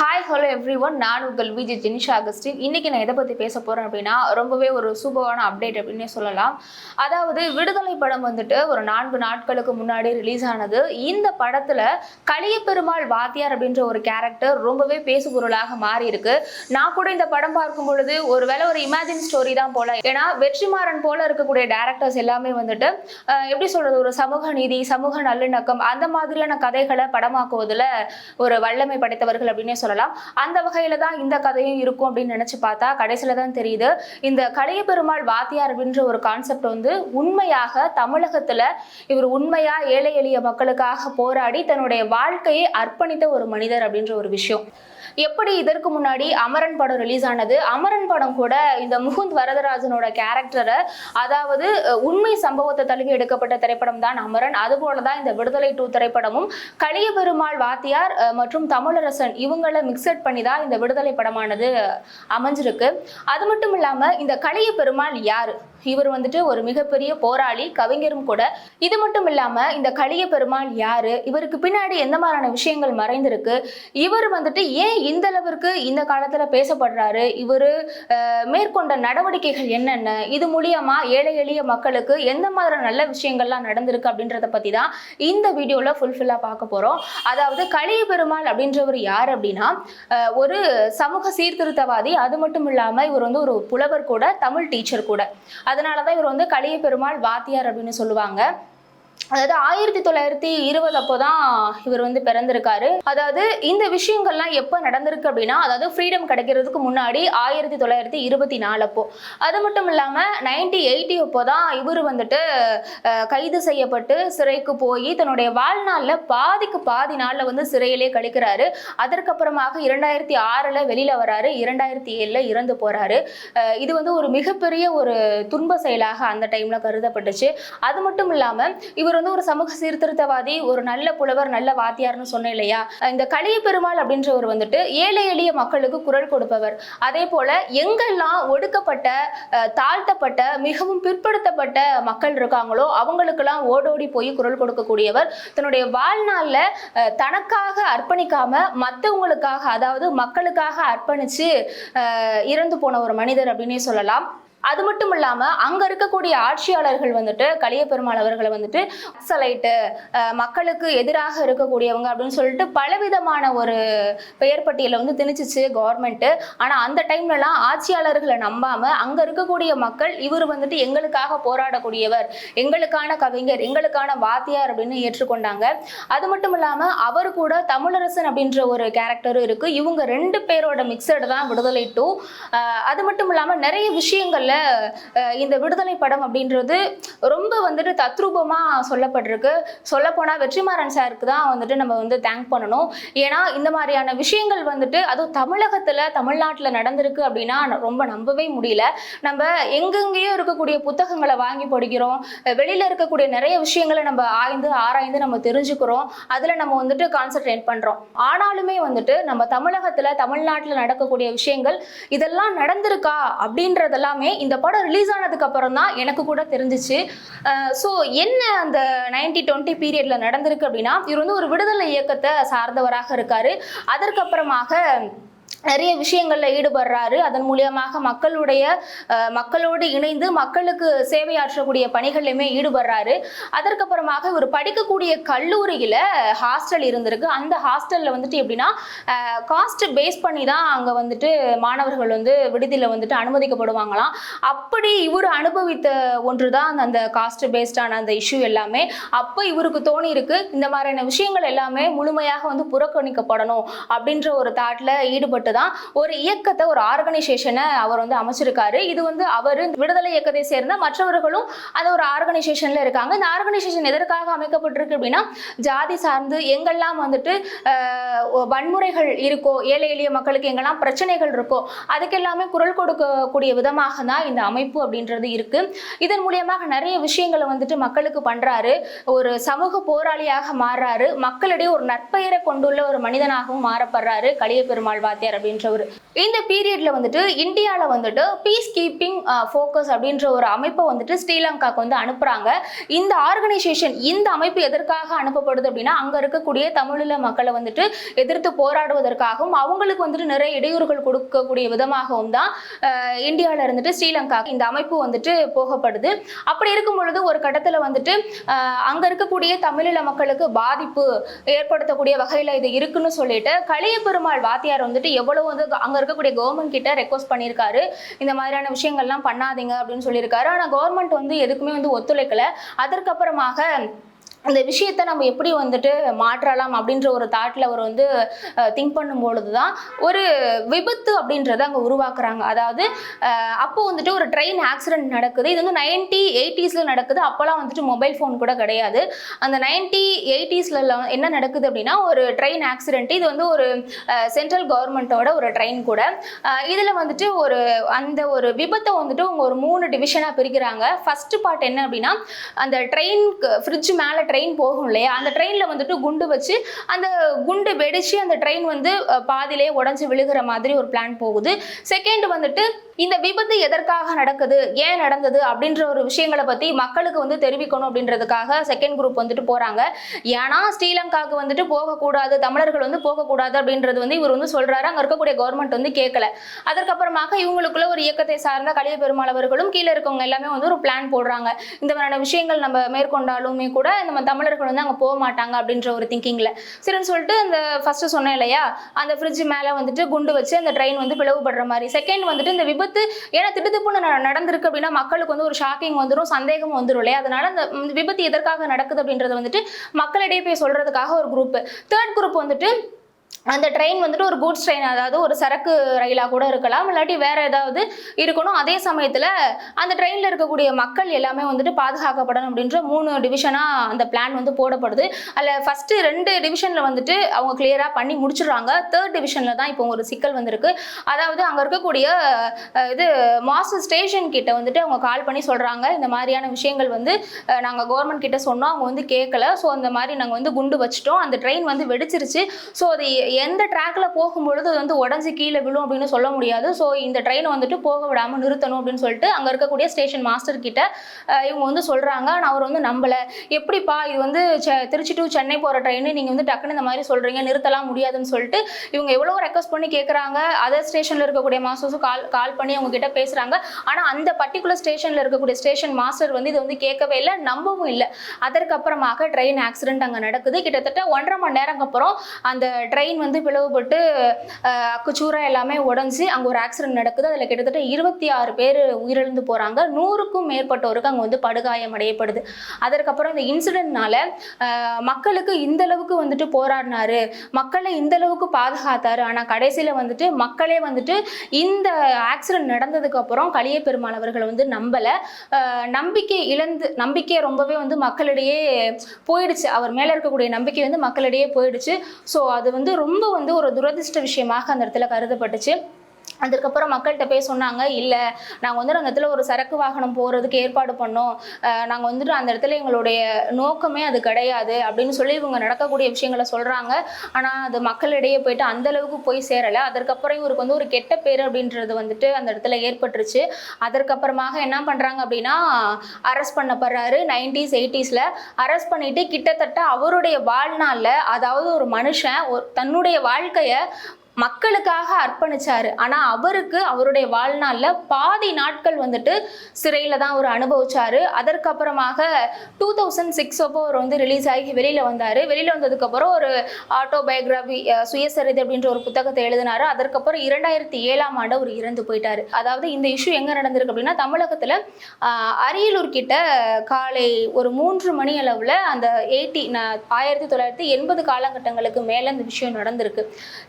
Hi hello every one நான் உங்கள் Vijay Jenisha Augustine. இன்னைக்கு நான் எதை பற்றி பேச போகிறேன் அப்படின்னா ரொம்பவே ஒரு சூப்பரான அப்டேட் அப்படின்னே சொல்லலாம். அதாவது விடுதலை படம் வந்துட்டு ஒரு நான்கு நாட்களுக்கு முன்னாடி ரிலீஸ் ஆனது. இந்த படத்தில் கலியப்பெருமாள் வாத்தியார் அப்படின்ற ஒரு கேரக்டர் ரொம்பவே பேசுபொருளாக மாறி இருக்கு நான் கூட இந்த படம் பார்க்கும் பொழுது ஒருவேளை ஒரு இமேஜின் ஸ்டோரி தான் போல. ஏன்னா வெற்றிமாறன் போல இருக்கக்கூடிய டேரக்டர்ஸ் எல்லாமே வந்துட்டு எப்படி சொல்றது ஒரு சமூக நீதி சமூக நல்லிணக்கம் அந்த மாதிரியான கதைகளை படமாக்குவதில் ஒரு வல்லமை படைத்தவர்கள் அப்படின்னே சொல்லலாம். சொல்லலாம். அந்த வகையில தான் இந்த கதையும் இருக்கும் அப்படின்னு நினைச்சு பார்த்தா கடைசியில தான் தெரியுது. இந்த கலிய பெருமாள் வாத்தியார் அப்படின்ற ஒரு கான்செப்ட் வந்து உண்மையாக தமிழகத்துல இவர் உண்மையா ஏழை எளிய மக்களுக்காக போராடி தன்னுடைய வாழ்க்கையை அர்ப்பணித்த ஒரு மனிதர் அப்படின்ற ஒரு விஷயம். எப்படி இதற்கு முன்னாடி அமரன் படம் ரிலீஸ் ஆனது? அமரன் படம் கூட இந்த முகுந்த் வரதராஜனோட கேரக்டரை அதாவது உண்மை சம்பவத்தை தழுவி எடுக்கப்பட்ட திரைப்படம் தான் அமரன். அதுபோல தான் இந்த விடுதலை டூ திரைப்படமும் கலிய பெருமாள் வாத்தியார் மற்றும் தமிழரசன் இவங்க இவங்களை மிக்சட் பண்ணி தான் இந்த விடுதலை படமானது அமைஞ்சிருக்கு. அது மட்டும் இல்லாமல் இந்த கலைய பெருமாள் யார்? இவர் வந்துட்டு ஒரு மிகப்பெரிய போராளி கவிஞரும் கூட. இது மட்டும் இல்லாம இந்த கலிய பெருமாள் யாரு? இவருக்கு பின்னாடி எந்த மாதிரியான விஷயங்கள் மறைந்திருக்கு? இவர் வந்துட்டு ஏன் இந்த அளவிற்கு இந்த காலத்துல பேசப்படுறாரு? இவர் மேற்கொண்ட நடவடிக்கைகள் என்னென்ன? இது மூலியமா ஏழை எளிய மக்களுக்கு எந்த மாதிரியான நல்ல விஷயங்கள்லாம் நடந்திருக்கு அப்படின்றத பத்தி தான் இந்த வீடியோல ஃபுல்ஃபில்லா பார்க்க போறோம். அதாவது கலிய பெருமாள் அப்படின்றவர் யார் அப்படின்னா அப்படின்னா ஒரு சமூக சீர்திருத்தவாதி அது மட்டும் இல்லாம இவர் வந்து ஒரு புலவர் கூட தமிழ் டீச்சர் கூட. அதனால தான் இவர் வந்து கலிய பெருமாள் வாத்தியார் அப்படின்னு சொல்லுவாங்க. அதாவது ஆயிரத்தி தொள்ளாயிரத்தி இருபது அப்போதான் இவர் வந்து பிறந்திருக்காரு. அதாவது இந்த விஷயங்கள்லாம் எப்போ நடந்திருக்கு அப்படின்னா அதாவது ஃப்ரீடம் கிடைக்கிறதுக்கு முன்னாடி ஆயிரத்தி தொள்ளாயிரத்தி இருபத்தி நாலு அப்போ. அது மட்டும் இல்லாமல் நைன்டி எயிட்டி அப்போ தான் இவர் வந்துட்டு கைது செய்யப்பட்டு சிறைக்கு போய் தன்னுடைய வாழ்நாளில் பாதிக்கு பாதி நாளில் வந்து சிறையிலே கழிக்கிறாரு. அதற்கப்புறமாக இரண்டாயிரத்தி ஆறில் வெளியில் வராரு இரண்டாயிரத்தி ஏழில் இறந்து போகிறாரு இது வந்து ஒரு மிகப்பெரிய ஒரு துன்ப செயலாக அந்த டைமில் கருதப்பட்டுச்சு. அது மட்டும் இல்லாமல் இவர் வந்து ஒரு சமூக சீர்திருத்தவாதி ஒரு நல்ல புலவர் நல்ல வாத்தியார்னு சொன்னேன் இல்லையா? இந்த கலிய பெருமாள் அப்படின்றவர் வந்துட்டு ஏழை எளிய மக்களுக்கு குரல் கொடுப்பவர். அதே போல எங்கெல்லாம் ஒடுக்கப்பட்ட தாழ்த்தப்பட்ட மிகவும் பிற்படுத்தப்பட்ட மக்கள் இருக்காங்களோ அவங்களுக்கெல்லாம் ஓடோடி போய் குரல் கொடுக்கக்கூடியவர். தன்னுடைய வாழ்நாளில் தனக்காக அர்ப்பணிக்காம மற்றவங்களுக்காக அதாவது மக்களுக்காக அர்ப்பணிச்சு இறந்து போன ஒரு மனிதர் அப்படின்னே சொல்லலாம். அது மட்டும் இல்லாம அங்க இருக்கக்கூடிய ஆட்சியாளர்கள் வந்துட்டு கலிய பெருமாள் அவர்களை வந்துட்டு நக்சலைட்டு மக்களுக்கு எதிராக இருக்கக்கூடியவங்க அப்படின்னு சொல்லிட்டு பலவிதமான ஒரு பெயர் பட்டியலை வந்து திணிச்சிச்சு கவர்மெண்ட் ஆனா அந்த டைம்லலாம் ஆட்சியாளர்களை நம்பாம அங்க இருக்கக்கூடிய மக்கள் இவர் வந்துட்டு எங்களுக்காக போராடக்கூடியவர் எங்களுக்கான கவிஞர் எங்களுக்கான வாத்தியார் அப்படின்னு ஏற்றுக்கொண்டாங்க. அது மட்டும் இல்லாம அவர் கூட தமிழரசன் அப்படின்ற ஒரு கேரக்டரும் இருக்கு. இவங்க ரெண்டு பேரோட மிக்சடு தான் விடுதலை டூ அது மட்டும் இல்லாம நிறைய விஷயங்கள்ல அஹ், இந்த விடுதலை படம் அப்படின்றது ரொம்ப வந்துட்டு தத்ரூபமா சொல்லப்பட்டிருக்கு. சொல்லப்போனால் வெற்றிமாறன் சாருக்கு தான் வந்துட்டு நம்ம வந்து தேங்க் பண்ணணும். ஏன்னா இந்த மாதிரியான விஷயங்கள் வந்துட்டு அதுவும் தமிழகத்துல தமிழ்நாட்டுல நடந்திருக்கு அப்படின்னா ரொம்ப நம்பவே முடியல. நம்ம எங்கெங்கேயோ இருக்கக்கூடிய புத்தகங்களை வாங்கி படிக்கிறோம். வெளியில் வெளியில இருக்கக்கூடிய நிறைய விஷயங்களை நம்ம ஆய்ந்து ஆராய்ந்து நம்ம தெரிஞ்சுக்கிறோம். அதுல நம்ம வந்துட்டு கான்சென்ட்ரேட் பண்றோம். ஆனாலுமே வந்துட்டு நம்ம தமிழகத்துல தமிழ்நாட்டுல நடக்கக்கூடிய விஷயங்கள் இதெல்லாம் நடந்திருக்கா அப்படின்றதெல்லாமே இந்த படம் ரிலீஸ் ஆனதுக்கு அப்புறம் தான் எனக்கு கூட தெரிஞ்சிச்சு. ஸோ என்ன அந்த நைன்டி டுவெண்ட்டி பீரியட்ல நடந்திருக்கு அப்படின்னா இவர் வந்து ஒரு விடுதலை இயக்கத்தை சார்ந்தவராக இருக்காரு. அதற்கப்புறமாக நிறைய விஷயங்களில் ஈடுபடுறாரு. அதன் மூலியமாக மக்களுடைய மக்களோடு இணைந்து மக்களுக்கு சேவையாற்றக்கூடிய பணிகள்லையுமே ஈடுபடுறாரு. அதற்கப்புறமாக இவர் படிக்கக்கூடிய கல்லூரியில் ஹாஸ்டல் இருந்திருக்கு. அந்த ஹாஸ்டலில் வந்துட்டு எப்படின்னா காஸ்ட் பேஸ் பண்ணி தான் அங்கே வந்துட்டு மாணவர்கள் வந்து விடுதியில் வந்துட்டு அனுமதிக்கப்படுவாங்களாம். அப்படி இவர் அனுபவித்த ஒன்று தான் அந்த காஸ்ட் பேஸ்டான அந்த இஷ்யூ எல்லாமே. அப்போ இவருக்கு தோணி இருக்கு இந்த மாதிரியான விஷயங்கள் எல்லாமே முழுமையாக வந்து புறக்கணிக்கப்படணும் அப்படின்ற ஒரு தாட்டில் ஈடுபட்டு தான் ஒரு இயக்கத்தை ஒரு ஆர்கனைசேஷனை அவர் வந்து அமைச்சிருக்காரு. இது வந்து அவர் விடுதலை இயக்கத்தை சேர்ந்த மற்றவர்களும் அந்த ஒரு ஆர்கனைசேஷன்ல இருக்காங்க. இந்த ஆர்கனைசேஷன் எதற்காக அமைக்கப்பட்டிருக்கு அப்படின்னா ஜாதி சார்ந்து எங்கெல்லாம் வந்துட்டு வன்முறைகள் இருக்கோ ஏழை எளிய மக்களுக்கு எங்கெல்லாம் பிரச்சனைகள் இருக்கோ அதுக்கெல்லாமே குரல் கொடுக்கக்கூடிய விதமாக தான் இந்த அமைப்பு அப்படின்றது இருக்கு. இதன் மூலியமாக நிறைய விஷயங்களை வந்துட்டு மக்களுக்கு பண்றாரு. ஒரு சமூக போராளியாக மாறுறாரு. மக்களிடையே ஒரு நற்பெயரை கொண்டுள்ள ஒரு மனிதனாகவும் மாறப்படுறாரு. கலிய பெருமாள் வாத்தியார் அப்படின்றவர் இந்த பீரியட்ல வந்துட்டு இந்தியாவில் வந்துட்டு பீஸ் கீப்பிங் ஃபோக்கஸ் அப்படின்ற ஒரு அமைப்பை வந்துட்டு ஸ்ரீலங்காக்கு வந்து அனுப்புறாங்க. இந்த ஆர்கனைசேஷன் இந்த அமைப்பு எதற்காக அனுப்பப்படுது அப்படின்னா அங்க இருக்கக்கூடிய தமிழீழ மக்களை வந்துட்டு எதிர்த்து போராடுவதற்காகவும் அவங்களுக்கு வந்துட்டு நிறைய இடையூறுகள் கொடுக்கக்கூடிய விதமாகவும் தான் இந்தியாவில் இருந்துட்டு ஸ்ரீலங்கா இந்த அமைப்பு வந்துட்டு போகப்படுது. அப்படி இருக்கும் பொழுது ஒரு கட்டத்தில் வந்துட்டு அங்கே இருக்கக்கூடிய தமிழீழ மக்களுக்கு பாதிப்பு ஏற்படுத்தக்கூடிய வகையில் இது இருக்குன்னு சொல்லிட்டு கலிய பெருமாள் வாத்தியார் வந்துட்டு எவ்வளவு வந்து அங்க இருக்கக்கூடிய கவர்மெண்ட் கிட்ட ரெக்வஸ்ட் பண்ணியிருக்காரு. இந்த மாதிரியான விஷயங்கள்லாம் பண்ணாதீங்க அப்படின்னு சொல்லியிருக்காரு. ஆனா கவர்மெண்ட் வந்து எதுக்குமே வந்து ஒத்துழைக்கல. அதற்கப்புறமாக அந்த விஷயத்தை நம்ம எப்படி வந்துட்டு மாற்றலாம் அப்படின்ற ஒரு தாட்டில் அவர் வந்து திங்க் பண்ணும்பொழுது தான் ஒரு விபத்து அப்படின்றத அங்கே உருவாக்குறாங்க. அதாவது அப்போ வந்துட்டு ஒரு ட்ரெயின் ஆக்சிடென்ட் நடக்குது. இது வந்து நைன்டி எயிட்டிஸில் நடக்குது. அப்போல்லாம் வந்துட்டு மொபைல் ஃபோன் கூட கிடையாது. அந்த நைன்டி எயிட்டிஸில் என்ன நடக்குது அப்படின்னா ஒரு ட்ரெயின் ஆக்சிடென்ட் இது வந்து ஒரு சென்ட்ரல் கவர்மெண்ட்டோட ஒரு ட்ரெயின் கூட. இதில் வந்துட்டு ஒரு அந்த ஒரு விபத்தை வந்துட்டு அவங்க ஒரு மூணு டிவிஷனாக பிரிக்கிறாங்க. ஃபஸ்ட்டு பார்ட் என்ன அப்படின்னா அந்த ட்ரெயின் ஃப்ரிட்ஜ் மேலே ட்ரெயின் போகும் இல்லையா? அந்த ட்ரெயினில் வந்துட்டு குண்டு வச்சு அந்த குண்டு வெடிச்சு அந்த ட்ரெயின் வந்து பாதிலே பாதியிலே உடஞ்சி விழுகிற மாதிரி ஒரு பிளான் போகுது. செகண்ட் வந்துட்டு இந்த விபத்து எதற்காக நடக்குது ஏன் நடந்தது அப்படின்ற ஒரு விஷயங்களை பற்றி மக்களுக்கு வந்து தெரிவிக்கணும் அப்படின்றதுக்காக செகண்ட் குரூப் வந்துட்டு போகிறாங்க ஏன்னா ஸ்ரீலங்காவுக்கு வந்துட்டு போகக்கூடாது தமிழர்கள் வந்து போகக்கூடாது அப்படின்றது வந்து இவர் வந்து சொல்றாரு. அங்கே இருக்கக்கூடிய கவர்மெண்ட் வந்து கேட்கல அதற்கப்புறமாக இவங்களுக்குள்ள ஒரு இயக்கத்தை சார்ந்த கலிய பெருமாளவர்களும் கீழே இருக்கவங்க எல்லாமே வந்து ஒரு பிளான் போடுறாங்க. இந்த மாதிரியான விஷயங்கள் நம்ம மேற்கொண்டாலுமே கூட நம்ம தமிழர்கள் வந்து அங்கே போக மாட்டாங்க அப்படின்ற ஒரு திங்கிங்கில் சரின்னு சொல்லிட்டு அந்த ஃபர்ஸ்ட் சொன்னேன் இல்லையா? அந்த ஃப்ரிட்ஜ் மேலே வந்துட்டு குண்டு வச்சு அந்த ட்ரெயின் வந்து பிளவுபடுற மாதிரி. செகண்ட் வந்துட்டு இந்த விபத்து ஏன்னா திடுதிப்புன்னு ந- நடந்திருக்கு அப்படின்னா மக்களுக்கு வந்து ஒரு ஷாக்கிங் வந்துடும் சந்தேகம் வந்துடும் இல்லையா? அதனால அந்த விபத்து எதற்காக நடக்குது அப்படின்றத வந்துட்டு மக்களிடையே போய் சொல்றதுக்காக ஒரு குரூப் தேர்ட் குரூப் வந்துட்டு அந்த ட்ரெயின் வந்துட்டு ஒரு கூட்ஸ் ட்ரெயின் அதாவது ஒரு சரக்கு ரயிலாக கூட இருக்கலாம் இல்லாட்டி வேற ஏதாவது இருக்கணும். அதே சமயத்தில் அந்த ட்ரெயினில் இருக்கக்கூடிய மக்கள் எல்லாமே வந்துட்டு பாதுகாக்கப்படணும் அப்படின்ற மூணு டிவிஷனாக அந்த பிளான் வந்து போடப்படுது. அதில் ஃபஸ்ட்டு ரெண்டு டிவிஷனில் வந்துட்டு அவங்க கிளியராக பண்ணி முடிச்சிடுறாங்க. தேர்ட் டிவிஷனில் தான் இப்போ ஒரு சிக்கல் வந்திருக்கு. அதாவது அங்கே இருக்கக்கூடிய இது மாஸ் ஸ்டேஷன் கிட்ட வந்துட்டு அவங்க கால் பண்ணி சொல்கிறாங்க இந்த மாதிரியான விஷயங்கள் வந்து நாங்கள் கவர்மெண்ட் கிட்ட சொன்னோம். அவங்க வந்து கேட்கல ஸோ அந்த மாதிரி நாங்கள் வந்து குண்டு வச்சிட்டோம். அந்த ட்ரெயின் வந்து வெடிச்சிருச்சு. ஸோ அது எந்த ட்ராக்ல போகும்பொழுது அது வந்து உடஞ்சி கீழே விழும் அப்படின்னு சொல்ல முடியாது. ஸோ இந்த ட்ரெயினை வந்துட்டு போக விடாமல் நிறுத்தணும் அப்படின்னு சொல்லிட்டு அங்கே இருக்கக்கூடிய ஸ்டேஷன் மாஸ்டர் கிட்ட இவங்க வந்து சொல்கிறாங்க ஆனால் அவர் வந்து நம்பலை. எப்படிப்பா இது வந்து திருச்சி டு சென்னை போகிற ட்ரெயின் நீங்கள் வந்து டக்குன்னு இந்த மாதிரி சொல்கிறீங்க நிறுத்தலாம் முடியாதுன்னு சொல்லிட்டு இவங்க எவ்வளோ ரெக்வஸ்ட் பண்ணி கேட்குறாங்க அதர் ஸ்டேஷனில் இருக்கக்கூடிய மாஸ்டர்ஸும் கால் கால் பண்ணி அவங்க கிட்ட பேசுகிறாங்க ஆனால் அந்த பர்டிகுலர் ஸ்டேஷனில் இருக்கக்கூடிய ஸ்டேஷன் மாஸ்டர் வந்து இது வந்து கேட்கவே இல்லை நம்பவும் இல்லை. அதற்கப்புறமாக ட்ரெயின் ஆக்சிடென்ட் அங்கே நடக்குது. கிட்டத்தட்ட ஒன்றரை மணி நேரம் அப்புறம் அந்த ட்ரெயின் வந்து பிளவுபட்டு அஹ், அக்குச்சூரா எல்லாமே உடஞ்சி அங்கே ஒரு ஆக்சிடென்ட் நடக்குது. அதில் கிட்டத்தட்ட இருபத்தி ஆறு பேர் உயிரிழந்து போகிறாங்க நூறுக்கும் மேற்பட்டோருக்கு அங்கே வந்து படுகாயம் அடையப்படுது. அதற்கப்புறம் இந்த இன்சிடென்ட்னால மக்களுக்கு இந்த அளவுக்கு வந்துட்டு போராடினாரு. மக்களை இந்த அளவுக்கு பாதுகாத்தாரு. ஆனால் கடைசியில் வந்துட்டு மக்களே வந்துட்டு இந்த ஆக்சிடென்ட் நடந்ததுக்கு அப்புறம் கலிய பெருமாள் அவர்கள் வந்து நம்பலை. நம்பிக்கை இழந்து நம்பிக்கை ரொம்பவே வந்து மக்களிடையே போயிடுச்சு. அவர் மேலே இருக்கக்கூடிய நம்பிக்கை வந்து மக்களிடையே போயிடுச்சு. ஸோ அது வந்து ரொம்ப வந்து ஒரு துரதிர்ஷ்ட விஷயமாக அந்த இடத்துல கருதப்பட்டுச்சு. அதுக்கப்புறம் மக்கள்கிட்ட போய் சொன்னாங்க இல்லை நாங்கள் வந்துட்டு அந்த இடத்துல ஒரு சரக்கு வாகனம் போகிறதுக்கு ஏற்பாடு பண்ணோம். நாங்கள் வந்துட்டு அந்த இடத்துல எங்களுடைய நோக்கமே அது கிடையாது அப்படின்னு சொல்லி இவங்க நடக்கக்கூடிய விஷயங்களை சொல்கிறாங்க ஆனால் அது மக்களிடையே போயிட்டு அந்த அளவுக்கு போய் சேரலை. அதற்கப்புறம் இவருக்கு வந்து ஒரு கெட்ட பேர் அப்படின்றது வந்துட்டு அந்த இடத்துல ஏற்பட்டுருச்சு. அதற்கப்புறமாக என்ன பண்ணுறாங்க அப்படின்னா அரெஸ்ட் பண்ணப்படுறாரு நைன்டிஸ் எயிட்டிஸில். அரெஸ்ட் பண்ணிட்டு கிட்டத்தட்ட அவருடைய வாழ்நாளில் அதாவது ஒரு மனுஷன் ஒரு தன்னுடைய வாழ்க்கையை மக்களுக்காக அர்ப்பணிச்சாரு. ஆனா அவருக்கு அவருடைய வாழ்நாளில் பாதி நாட்கள் வந்துட்டு சிறையில தான் அவர் அனுபவிச்சாரு. அதற்கப்புறமாக டூ தௌசண்ட் சிக்ஸ் அப்போ அவர் வந்து ரிலீஸ் ஆகி வெளியில வந்தாரு. வெளியில வந்ததுக்கு அப்புறம் ஒரு ஆட்டோபயோகிராஃபி சுயசரிதை அப்படின்ற ஒரு புத்தகத்தை எழுதினாரு. அதற்கப்புறம் இரண்டாயிரத்தி ஏழாம் ஆண்டு அவர் இறந்து போயிட்டாரு. அதாவது இந்த இஷ்யூ எங்க நடந்திருக்கு அப்படின்னா தமிழகத்துல அரியலூர் கிட்ட காலை ஒரு மூன்று மணி அளவுல அந்த எயிட்டி ஆயிரத்தி தொள்ளாயிரத்தி எண்பது காலகட்டங்களுக்கு மேல இந்த விஷயம் நடந்திருக்கு.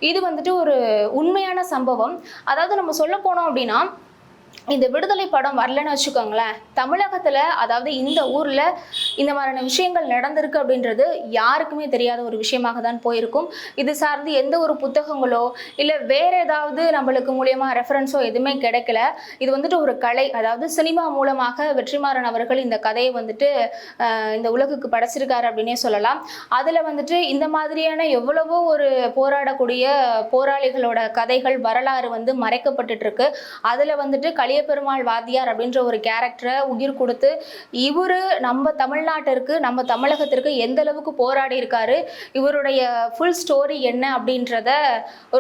இது வந்துட்டு ஒரு உண்மையான சம்பவம். அதாவது நம்ம சொல்ல போனோம் அப்படின்னா இந்த விடுதலை படம் வரலன்னு வச்சுக்கோங்களேன் தமிழகத்தில் அதாவது இந்த ஊரில் இந்த மாதிரியான விஷயங்கள் நடந்திருக்கு அப்படின்றது யாருக்குமே தெரியாத ஒரு விஷயமாக தான் போயிருக்கும். இது சார்ந்து எந்த ஒரு புத்தகங்களோ இல்லை வேற ஏதாவது நம்மளுக்கு மூலியமா ரெஃபரன்ஸோ எதுவுமே கிடைக்கல. இது வந்துட்டு ஒரு கலை அதாவது சினிமா மூலமாக வெற்றிமாறன் அவர்கள் இந்த கதையை வந்துட்டு இந்த உலகுக்கு படைச்சிருக்காரு அப்படின்னே சொல்லலாம். அதில் வந்துட்டு இந்த மாதிரியான எவ்வளவோ ஒரு போராடக்கூடிய போராளிகளோட கதைகள் வரலாறு வந்து மறைக்கப்பட்டுட்டு இருக்கு. அதில் வந்துட்டு கலியபெருமாள் வாத்தியார் அப்படின்ற ஒரு கேரக்டரை உயிர் கொடுத்து இவரு நம்ம தமிழ்நாட்டிற்கு நம்ம தமிழகத்திற்கு எந்த அளவுக்கு போராடி இருக்காரு இவருடைய ஃபுல் ஸ்டோரி என்ன அப்படின்றத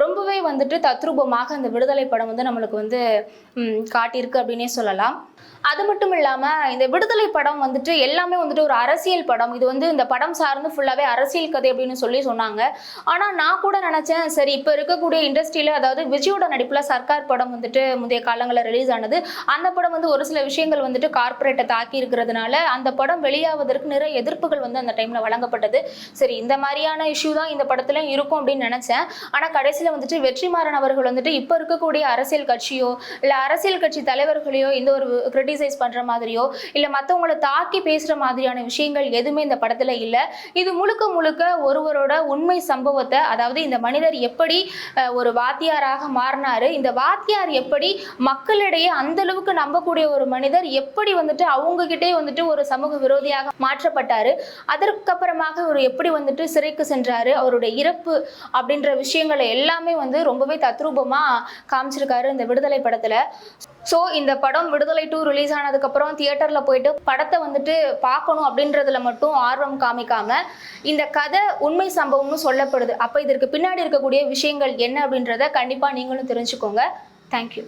ரொம்பவே வந்துட்டு தத்ரூபமாக அந்த விடுதலை படம் வந்து நம்மளுக்கு வந்து காட்டியிருக்கு அப்படின்னே சொல்லலாம். அது மட்டும் இல்லாமல் இந்த விடுதலை படம் வந்துட்டு எல்லாமே வந்துட்டு ஒரு அரசியல் படம். இது வந்து இந்த படம் சார்ந்து ஃபுல்லாகவே அரசியல் கதை அப்படின்னு சொல்லி சொன்னாங்க. ஆனால் நான் கூட நினச்சேன் சரி இப்போ இருக்கக்கூடிய இண்டஸ்ட்ரியில் அதாவது விஜயோட நடிப்பில் சர்க்கார் படம் வந்துட்டு முந்தைய காலங்களில் ரிலீஸ் ஆனது. அந்த படம் வந்து ஒரு சில விஷயங்கள் வந்துட்டு கார்ப்பரேட்டை தாக்கி இருக்கிறதுனால அந்த படம் வெளியாவதற்கு நிறைய எதிர்ப்புகள் வந்து அந்த டைமில் வழங்கப்பட்டது. சரி இந்த மாதிரியான இஷ்யூ தான் இந்த படத்துல இருக்கும் அப்படின்னு நினச்சேன். ஆனால் கடைசியில் வந்துட்டு வெற்றிமாறன் அவர்கள் வந்துட்டு இப்போ இருக்கக்கூடிய அரசியல் கட்சியோ இல்லை அரசியல் கட்சி தலைவர்களையோ இந்த ஒரு கிரிட்டிசைஸ் பண்ணுற மாதிரியோ இல்லை மற்றவங்கள தாக்கி பேசுகிற மாதிரியான விஷயங்கள் எதுவுமே இந்த படத்தில் இல்லை. இது முழுக்க முழுக்க ஒருவரோட உண்மை சம்பவத்தை அதாவது இந்த மனிதர் எப்படி ஒரு வாத்தியாராக மாறினாரு இந்த வாத்தியார் எப்படி மக்களிடையே அந்த அளவுக்கு நம்பக்கூடிய ஒரு மனிதர் எப்படி வந்துட்டு அவங்க கிட்டே வந்துட்டு ஒரு சமூக விரோதியாக மாற்றப்பட்டாரு அதற்கப்புறமாக அவர் எப்படி வந்துட்டு சிறைக்கு சென்றாரு அவருடைய இறப்பு அப்படின்ற விஷயங்களை எல்லாமே வந்து ரொம்பவே தத்ரூபமா காமிச்சிருக்காரு இந்த விடுதலை படத்துல. ஸோ இந்த படம் விடுதலை டூ ரிலீஸ் ஆனதுக்கப்புறம் தியேட்டரில் போயிட்டு படத்தை வந்துட்டு பார்க்கணும் அப்படின்றதுல மட்டும் ஆர்வம் காமிக்காம இந்த கதை உண்மை சம்பவம்னு சொல்லப்படுது. அப்போ இதற்கு பின்னாடி இருக்கக்கூடிய விஷயங்கள் என்ன அப்படின்றத கண்டிப்பாக நீங்களும் தெரிஞ்சுக்கோங்க. தேங்க்யூ